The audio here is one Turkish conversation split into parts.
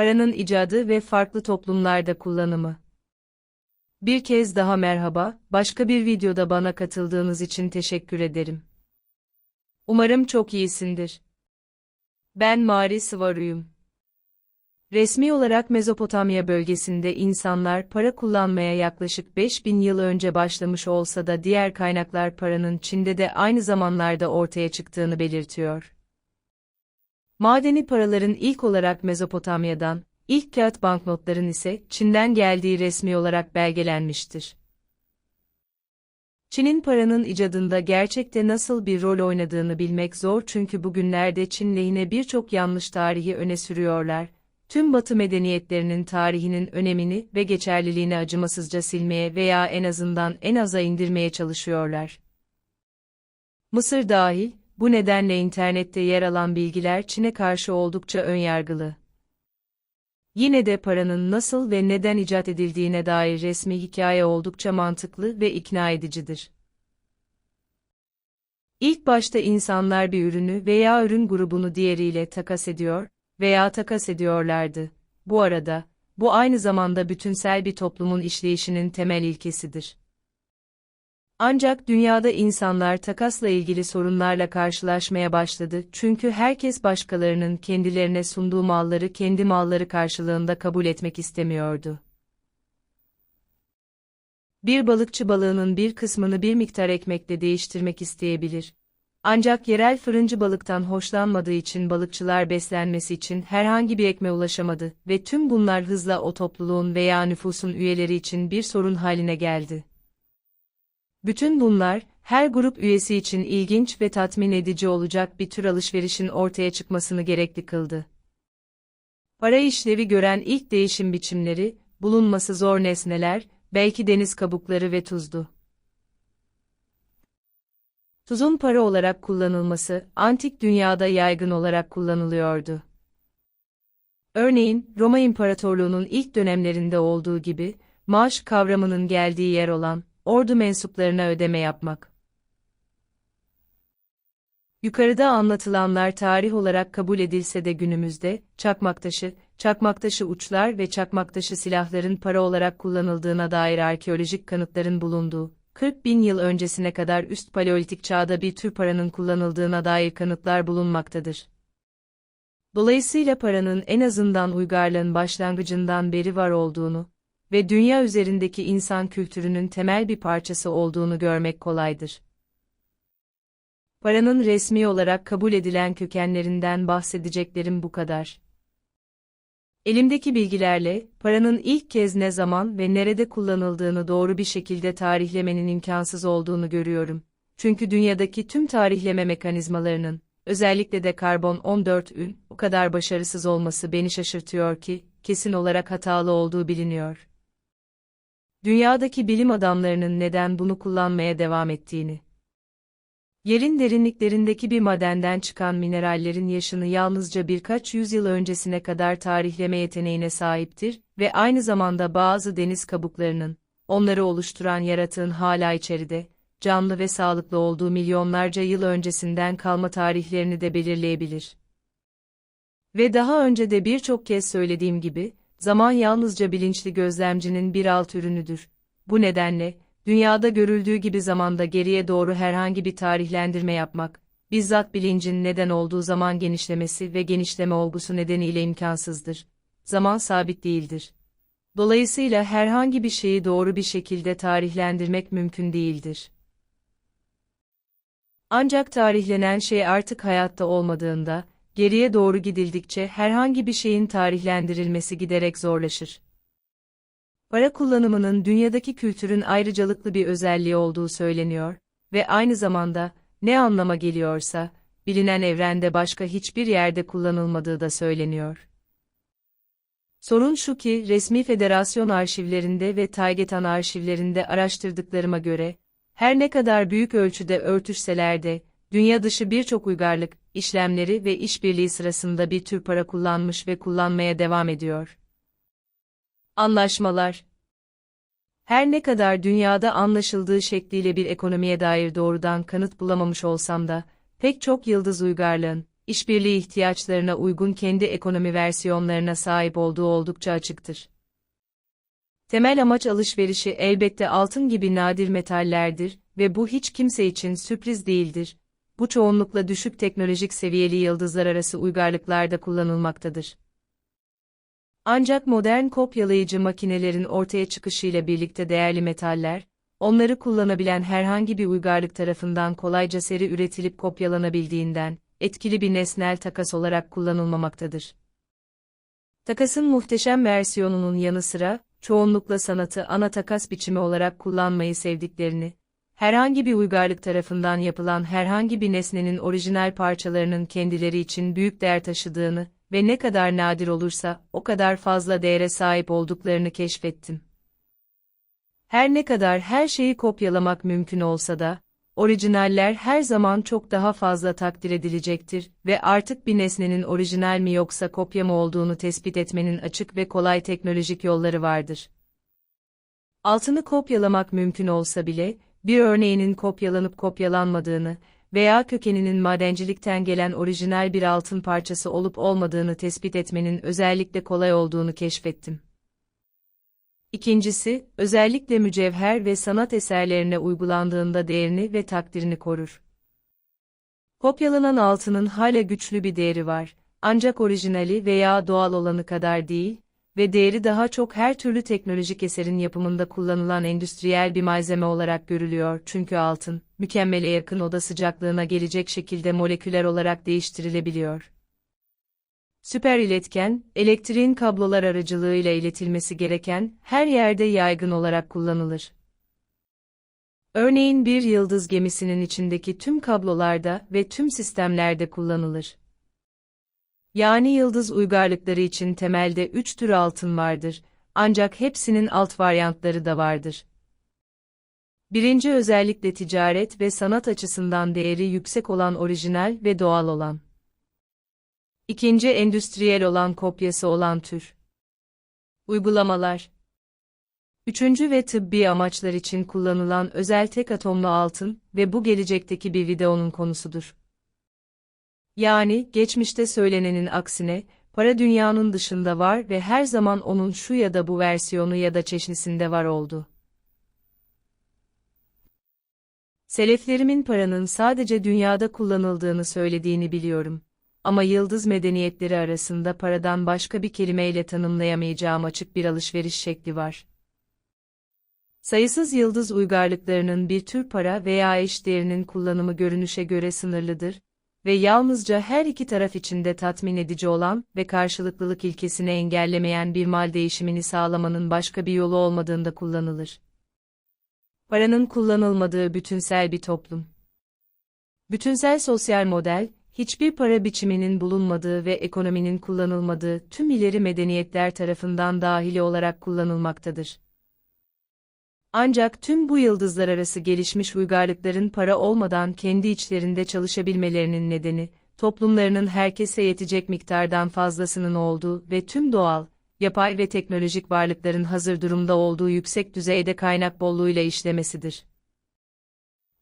Paranın icadı ve farklı toplumlarda kullanımı. Bir kez daha merhaba, başka bir videoda bana katıldığınız için teşekkür ederim. Umarım çok iyisindir. Ben Mari Sıvaruyum. Resmi olarak Mezopotamya bölgesinde insanlar para kullanmaya yaklaşık 5000 yıl önce başlamış olsa da diğer kaynaklar paranın Çin'de de aynı zamanlarda ortaya çıktığını belirtiyor. Madeni paraların ilk olarak Mezopotamya'dan, ilk kağıt banknotların ise Çin'den geldiği resmi olarak belgelenmiştir. Çin'in paranın icadında gerçekte nasıl bir rol oynadığını bilmek zor çünkü bugünlerde Çin lehine birçok yanlış tarihi öne sürüyorlar. Tüm Batı medeniyetlerinin tarihinin önemini ve geçerliliğini acımasızca silmeye veya en azından en aza indirmeye çalışıyorlar. Mısır dahil, bu nedenle internette yer alan bilgiler Çin'e karşı oldukça önyargılı. Yine de paranın nasıl ve neden icat edildiğine dair resmi hikaye oldukça mantıklı ve ikna edicidir. İlk başta insanlar bir ürünü veya ürün grubunu diğeriyle takas ediyor veya takas ediyorlardı. Bu arada, bu aynı zamanda bütünsel bir toplumun işleyişinin temel ilkesidir. Ancak dünyada insanlar takasla ilgili sorunlarla karşılaşmaya başladı çünkü herkes başkalarının kendilerine sunduğu malları kendi malları karşılığında kabul etmek istemiyordu. Bir balıkçı balığının bir kısmını bir miktar ekmekle değiştirmek isteyebilir. Ancak yerel fırıncı balıktan hoşlanmadığı için balıkçılar beslenmesi için herhangi bir ekmeğe ulaşamadı ve tüm bunlar hızla o topluluğun veya nüfusun üyeleri için bir sorun haline geldi. Bütün bunlar, her grup üyesi için ilginç ve tatmin edici olacak bir tür alışverişin ortaya çıkmasını gerekli kıldı. Para işlevi gören ilk değişim biçimleri, bulunması zor nesneler, belki deniz kabukları ve tuzdu. Tuzun para olarak kullanılması, antik dünyada yaygın olarak kullanılıyordu. Örneğin, Roma İmparatorluğu'nun ilk dönemlerinde olduğu gibi, maaş kavramının geldiği yer olan, ordu mensuplarına ödeme yapmak. Yukarıda anlatılanlar tarih olarak kabul edilse de günümüzde, çakmaktaşı, çakmaktaşı uçlar ve çakmaktaşı silahların para olarak kullanıldığına dair arkeolojik kanıtların bulunduğu, 40 bin yıl öncesine kadar üst paleolitik çağda bir tür paranın kullanıldığına dair kanıtlar bulunmaktadır. Dolayısıyla paranın en azından uygarlığın başlangıcından beri var olduğunu, ve dünya üzerindeki insan kültürünün temel bir parçası olduğunu görmek kolaydır. Paranın resmi olarak kabul edilen kökenlerinden bahsedeceklerim bu kadar. Elimdeki bilgilerle, paranın ilk kez ne zaman ve nerede kullanıldığını doğru bir şekilde tarihlemenin imkansız olduğunu görüyorum. Çünkü dünyadaki tüm tarihleme mekanizmalarının, özellikle de karbon 14'ün, o kadar başarısız olması beni şaşırtıyor ki, kesin olarak hatalı olduğu biliniyor dünyadaki bilim adamlarının neden bunu kullanmaya devam ettiğini. Yerin derinliklerindeki bir madenden çıkan minerallerin yaşını yalnızca birkaç yüzyıl öncesine kadar tarihleme yeteneğine sahiptir ve aynı zamanda bazı deniz kabuklarının, onları oluşturan yaratığın hala içeride, canlı ve sağlıklı olduğu milyonlarca yıl öncesinden kalma tarihlerini de belirleyebilir. Ve daha önce de birçok kez söylediğim gibi, zaman yalnızca bilinçli gözlemcinin bir alt ürünüdür. Bu nedenle, dünyada görüldüğü gibi zamanda geriye doğru herhangi bir tarihlendirme yapmak, bizzat bilincin neden olduğu zaman genişlemesi ve genişleme olgusu nedeniyle imkansızdır. Zaman sabit değildir. Dolayısıyla herhangi bir şeyi doğru bir şekilde tarihlendirmek mümkün değildir. Ancak tarihlenen şey artık hayatta olmadığında, geriye doğru gidildikçe herhangi bir şeyin tarihlendirilmesi giderek zorlaşır. Para kullanımının dünyadaki kültürün ayrıcalıklı bir özelliği olduğu söyleniyor ve aynı zamanda ne anlama geliyorsa bilinen evrende başka hiçbir yerde kullanılmadığı da söyleniyor. Sorun şu ki resmi federasyon arşivlerinde ve Taygetan arşivlerinde araştırdıklarıma göre her ne kadar büyük ölçüde örtüşseler de dünya dışı birçok uygarlık, işlemleri ve işbirliği sırasında bir tür para kullanmış ve kullanmaya devam ediyor. Anlaşmalar Her ne kadar dünyada anlaşıldığı şekliyle bir ekonomiye dair doğrudan kanıt bulamamış olsam da, pek çok yıldız uygarlığın, işbirliği ihtiyaçlarına uygun kendi ekonomi versiyonlarına sahip olduğu oldukça açıktır. Temel amaç alışverişi elbette altın gibi nadir metallerdir ve bu hiç kimse için sürpriz değildir. Bu çoğunlukla düşük teknolojik seviyeli yıldızlar arası uygarlıklarda kullanılmaktadır. Ancak modern kopyalayıcı makinelerin ortaya çıkışıyla birlikte değerli metaller, onları kullanabilen herhangi bir uygarlık tarafından kolayca seri üretilip kopyalanabildiğinden, etkili bir nesnel takas olarak kullanılmamaktadır. Takasın muhteşem versiyonunun yanı sıra, çoğunlukla sanatı ana takas biçimi olarak kullanmayı sevdiklerini, herhangi bir uygarlık tarafından yapılan herhangi bir nesnenin orijinal parçalarının kendileri için büyük değer taşıdığını ve ne kadar nadir olursa o kadar fazla değere sahip olduklarını keşfettim. Her ne kadar her şeyi kopyalamak mümkün olsa da, orijinaller her zaman çok daha fazla takdir edilecektir ve artık bir nesnenin orijinal mi yoksa kopya mı olduğunu tespit etmenin açık ve kolay teknolojik yolları vardır. Altını kopyalamak mümkün olsa bile, bir örneğinin kopyalanıp kopyalanmadığını veya kökeninin madencilikten gelen orijinal bir altın parçası olup olmadığını tespit etmenin özellikle kolay olduğunu keşfettim. İkincisi, özellikle mücevher ve sanat eserlerine uygulandığında değerini ve takdirini korur. Kopyalanan altının hala güçlü bir değeri var, ancak orijinali veya doğal olanı kadar değil ve değeri daha çok her türlü teknolojik eserin yapımında kullanılan endüstriyel bir malzeme olarak görülüyor çünkü altın, mükemmele yakın oda sıcaklığına gelecek şekilde moleküler olarak değiştirilebiliyor. Süper iletken, elektriğin kablolar aracılığıyla iletilmesi gereken her yerde yaygın olarak kullanılır. Örneğin bir yıldız gemisinin içindeki tüm kablolarda ve tüm sistemlerde kullanılır. Yani yıldız uygarlıkları için temelde üç tür altın vardır, ancak hepsinin alt varyantları da vardır. Birinci özellikle ticaret ve sanat açısından değeri yüksek olan orijinal ve doğal olan. İkinci endüstriyel olan kopyası olan tür. Uygulamalar. Üçüncü ve tıbbi amaçlar için kullanılan özel tek atomlu altın ve bu gelecekteki bir videonun konusudur. Yani, geçmişte söylenenin aksine, para dünyanın dışında var ve her zaman onun şu ya da bu versiyonu ya da çeşnisinde var oldu. Seleflerimin paranın sadece dünyada kullanıldığını söylediğini biliyorum. Ama yıldız medeniyetleri arasında paradan başka bir kelimeyle tanımlayamayacağım açık bir alışveriş şekli var. Sayısız yıldız uygarlıklarının bir tür para veya eş değerinin kullanımı görünüşe göre sınırlıdır ve yalnızca her iki taraf için de tatmin edici olan ve karşılıklılık ilkesini engellemeyen bir mal değişimini sağlamanın başka bir yolu olmadığında kullanılır. Paranın kullanılmadığı bütünsel bir toplum. Bütünsel sosyal model, hiçbir para biçiminin bulunmadığı ve ekonominin kullanılmadığı tüm ileri medeniyetler tarafından dahili olarak kullanılmaktadır. Ancak tüm bu yıldızlar arası gelişmiş uygarlıkların para olmadan kendi içlerinde çalışabilmelerinin nedeni, toplumlarının herkese yetecek miktardan fazlasının olduğu ve tüm doğal, yapay ve teknolojik varlıkların hazır durumda olduğu yüksek düzeyde kaynak bolluğuyla işlemesidir.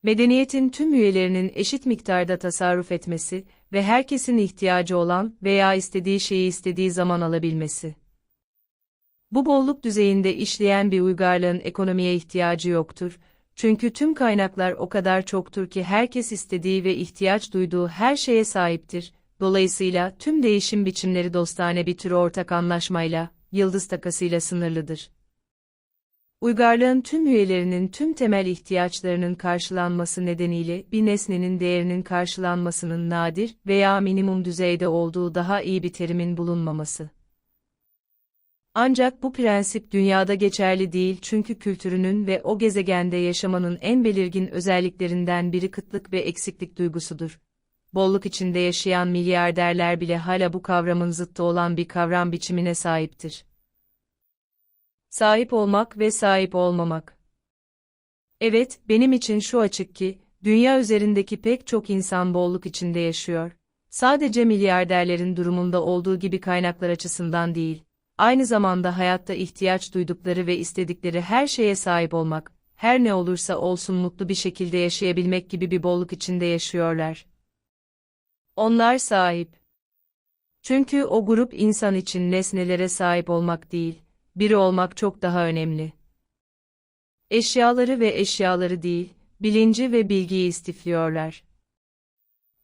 Medeniyetin tüm üyelerinin eşit miktarda tasarruf etmesi ve herkesin ihtiyacı olan veya istediği şeyi istediği zaman alabilmesi. Bu bolluk düzeyinde işleyen bir uygarlığın ekonomiye ihtiyacı yoktur, çünkü tüm kaynaklar o kadar çoktur ki herkes istediği ve ihtiyaç duyduğu her şeye sahiptir. Dolayısıyla tüm değişim biçimleri dostane bir tür ortak anlaşmayla, yıldız takasıyla sınırlıdır. Uygarlığın tüm üyelerinin tüm temel ihtiyaçlarının karşılanması nedeniyle bir nesnenin değerinin karşılanmasının nadir veya minimum düzeyde olduğu daha iyi bir terimin bulunmaması. Ancak bu prensip dünyada geçerli değil çünkü kültürünün ve o gezegende yaşamanın en belirgin özelliklerinden biri kıtlık ve eksiklik duygusudur. Bolluk içinde yaşayan milyarderler bile hala bu kavramın zıttı olan bir kavram biçimine sahiptir. Sahip olmak ve sahip olmamak. Evet, benim için şu açık ki, dünya üzerindeki pek çok insan bolluk içinde yaşıyor. Sadece milyarderlerin durumunda olduğu gibi kaynaklar açısından değil aynı zamanda hayatta ihtiyaç duydukları ve istedikleri her şeye sahip olmak, her ne olursa olsun mutlu bir şekilde yaşayabilmek gibi bir bolluk içinde yaşıyorlar. Onlar sahip. Çünkü o grup insan için nesnelere sahip olmak değil, biri olmak çok daha önemli. Eşyaları ve eşyaları değil, bilinci ve bilgiyi istifliyorlar.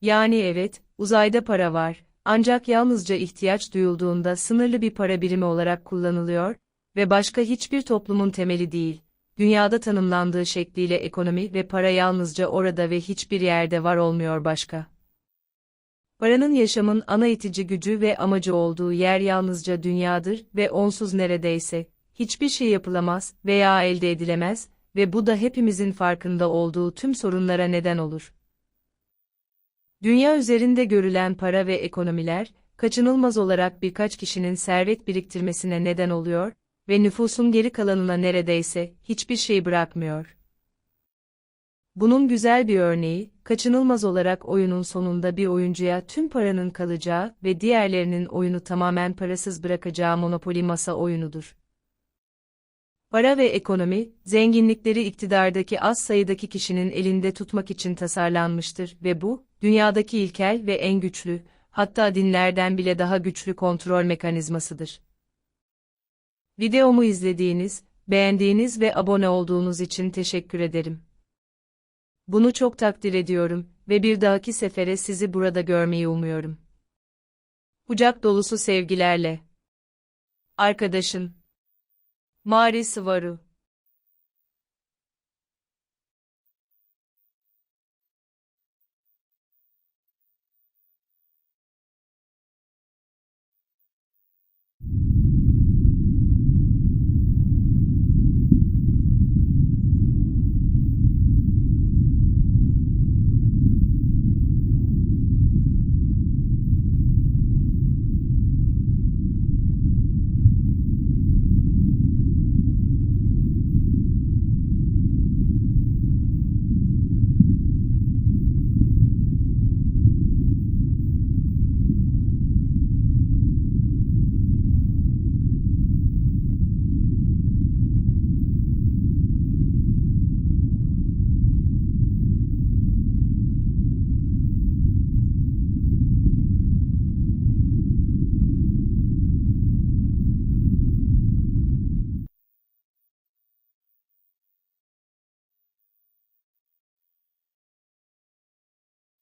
Yani evet, uzayda para var, ancak yalnızca ihtiyaç duyulduğunda sınırlı bir para birimi olarak kullanılıyor ve başka hiçbir toplumun temeli değil. Dünyada tanımlandığı şekliyle ekonomi ve para yalnızca orada ve hiçbir yerde var olmuyor başka. Paranın yaşamın ana itici gücü ve amacı olduğu yer yalnızca dünyadır ve onsuz neredeyse hiçbir şey yapılamaz veya elde edilemez ve bu da hepimizin farkında olduğu tüm sorunlara neden olur. Dünya üzerinde görülen para ve ekonomiler, kaçınılmaz olarak birkaç kişinin servet biriktirmesine neden oluyor ve nüfusun geri kalanına neredeyse hiçbir şey bırakmıyor. Bunun güzel bir örneği, kaçınılmaz olarak oyunun sonunda bir oyuncuya tüm paranın kalacağı ve diğerlerinin oyunu tamamen parasız bırakacağı Monopoly masa oyunudur. Para ve ekonomi, zenginlikleri iktidardaki az sayıdaki kişinin elinde tutmak için tasarlanmıştır ve bu, dünyadaki ilkel ve en güçlü, hatta dinlerden bile daha güçlü kontrol mekanizmasıdır. Videomu izlediğiniz, beğendiğiniz ve abone olduğunuz için teşekkür ederim. Bunu çok takdir ediyorum ve bir dahaki sefere sizi burada görmeyi umuyorum. Kucak dolusu sevgilerle. Arkadaşın Mari Sıvaru